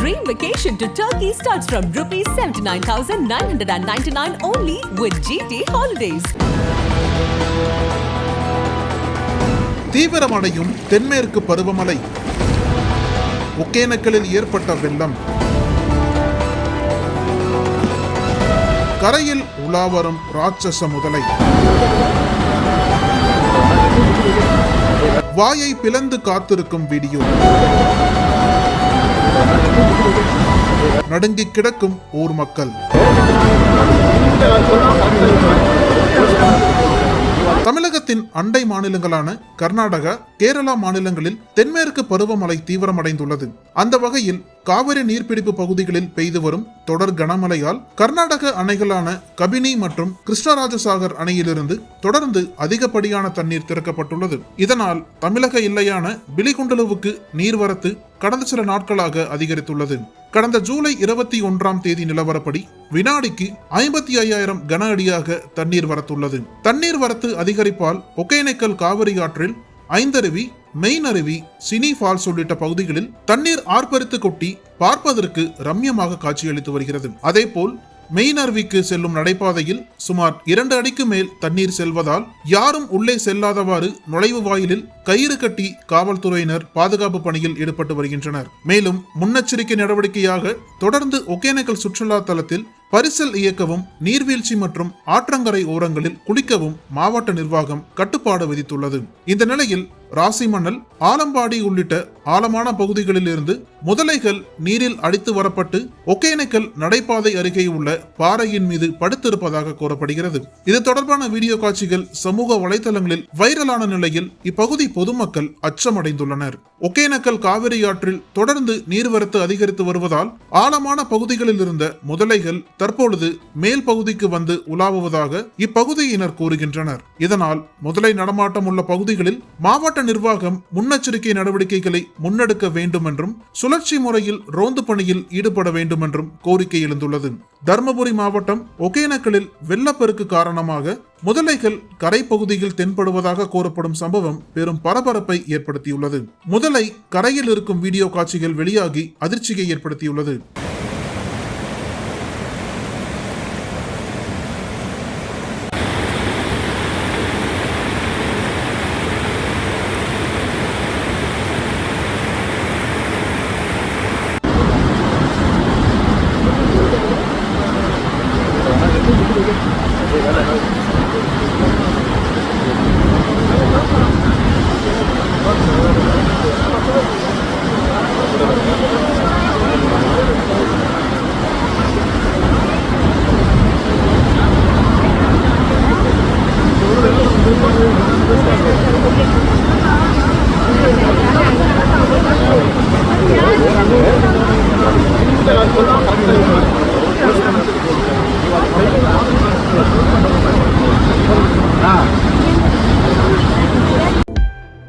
Dream vacation to Turkey starts from rupees 79,999 only with GT Holidays. தீவிரமடையும் தென்மேற்கு பருவமழை. ஒகேனக்கலில் ஏற்பட்ட வெள்ளம். கரையில் உலாவரும் ராட்சச முதலை. வாயை பிளந்து காத்திருக்கும் வீடியோ. நடுங்கி கிடக்கும் ஊர் மக்கள். தமிழகத்தின் அண்டை மாநிலங்களான கர்நாடகா கேரளா மாநிலங்களில் தென்மேற்கு பருவமழை தீவிரமடைந்துள்ளது. அந்த வகையில் காவிரி நீர்பிடிப்பு பகுதிகளில் பெய்து வரும் தொடர் கனமழையால் கர்நாடக அணைகளான கபினி மற்றும் கிருஷ்ணராஜசாகர் அணையிலிருந்து தொடர்ந்து அதிகப்படியான தண்ணீர் திறக்கப்பட்டுள்ளது. இதனால் தமிழக இல்லையான பிலிகுண்டலுவுக்கு நீர்வரத்து கடந்த சில நாட்களாக அதிகரித்துள்ளது. கடந்த ஜூலை இருபத்தி ஒன்றாம் தேதி நிலவரப்படி வினாடிக்கு ஐம்பத்தி ஐயாயிரம் கன அடியாக தண்ணீர் வரத்துள்ளது. தண்ணீர் வரத்து அதிகரிப்பால் ஒகேனக்கல் காவிரி ஆற்றில் ஐந்தருவி மெயின் அருவி சினி ஃபால்ஸ் உள்ளிட்ட பகுதிகளில் தண்ணீர் ஆர்ப்பரித்து கொட்டி பார்ப்பதற்கு ரம்யமாக காட்சியளித்து வருகிறது. அதேபோல் மெயின் அருவிக்கு செல்லும் நடைபாதையில் சுமார் இரண்டு அடிக்கு மேல் தண்ணீர் செல்வதால் யாரும் உள்ளே செல்லாதவாறு நுழைவு வாயிலில் கயிறு கட்டி காவல்துறையினர் பாதுகாப்பு பணியில் ஈடுபட்டு வருகின்றனர். மேலும் முன்னெச்சரிக்கை நடவடிக்கையாக தொடர்ந்து ஒகேனக்கல் சுற்றுலா தலத்தில் பரிசல் இயக்கவும் நீர்வீழ்ச்சி மற்றும் ஆற்றங்கரை ஓரங்களில் குளிக்கவும் மாவட்ட நிர்வாகம் கட்டுப்பாடு விதித்துள்ளது. இந்த நிலையில் ராசிமணல் ஆலம்பாடி உள்ளிட்ட ஆழமான பகுதிகளில் இருந்து முதலைகள் நீரில் அடித்து வரப்பட்டு ஒகேனக்கல் நடைபாதை அருகே உள்ள பாறையின் மீது படுத்திருப்பதாக கூறப்படுகிறது. இது தொடர்பான வீடியோ காட்சிகள் சமூக வலைதளங்களில் வைரலான நிலையில் இப்பகுதி பொதுமக்கள் அச்சமடைந்துள்ளனர். ஒகேனக்கல் காவிரி ஆற்றில் தொடர்ந்து நீர்வரத்து அதிகரித்து வருவதால் ஆழமான பகுதிகளில் இருந்த முதலைகள் தற்பொழுது மேல் பகுதிக்கு வந்து உலாவுவதாக இப்பகுதியினர் கூறுகின்றனர். இதனால் முதலை நடமாட்டம் உள்ள பகுதிகளில் மாவட்ட நிர்வாகம் முன்னெச்சரிக்கை நடவடிக்கைகளை முன்னெடுக்க வேண்டும் என்றும் சுழற்சி முறையில் ரோந்து பணியில் ஈடுபட வேண்டும் என்றும் கோரிக்கை எழுந்துள்ளது. தருமபுரி மாவட்டம் ஒகேனக்கலில் வெள்ளப்பெருக்கு காரணமாக முதலைகள் கரை பகுதியில் தென்படுவதாக கூறப்படும் சம்பவம் பெரும் பரபரப்பை ஏற்படுத்தியுள்ளது. முதலை கரையில் இருக்கும் வீடியோ காட்சிகள் வெளியாகி அதிர்ச்சியை ஏற்படுத்தியுள்ளது.